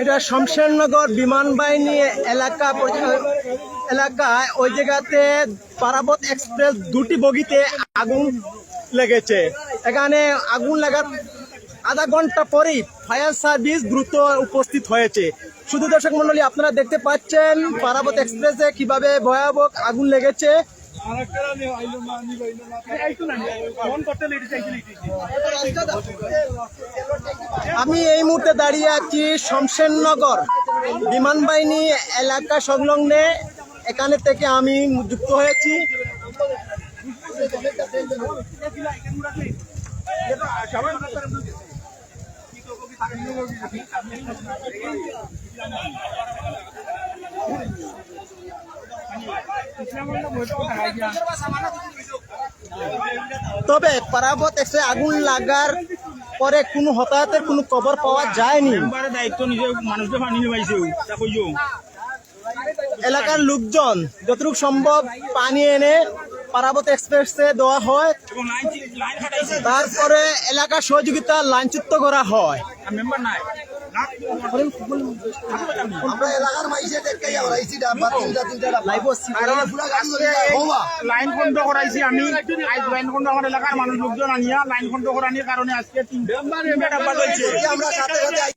এটা শমশেরনগর বিমান বাহিনী এলাকা এলাকায় ওই জায়গাতে পারাবত এক্সপ্রেস দুটি বগিতে আগুন লেগেছে এখানে আগুন লাগার আধা ঘণ্টা পরেই ফায়ার সার্ভিস দ্রুত উপস্থিত হয়েছে শুধু দর্শক মন্ডলী আপনারা দেখতে পাচ্ছেন পারাবত এক্সপ্রেসে কীভাবে ভয়াবহ আগুন লেগেছে আমি এই মুহূর্তে দাঁড়িয়ে আছি শমশেরনগর বিমান বাহিনী এলাকা সংলগ্নে। এখানে থেকে আমি যুক্ত হয়েছি। তবে পারাবত এক্সপ্রেস আগুন লাগার পরে কোনো হতাহতের কোনো খবর পাওয়া যায়নি। একবারে দায়িত্ব নিজে মানুষকে পানি নিবাইছে এলাকার লোকজন যতটুকু সম্ভব পানি এনে পারাবত এক্সপ্রেসে দেওয়া হয়। তারপরে এলাকার সহযোগিতা লাইনচ্যুত করা হয়। আমরা এলাকার মাইসে আমরা আইছি ডাব্বা তিনটা তিনটা লাইন বন্ধ করাইছি আমি। আজ লাইন বন্ধ আমার এলাকার মানুষ লোকজন আনিয়া লাইন বন্ধ করানির কারণে আজকে তিনটা ডাব্বা আমরা সাথে সাথে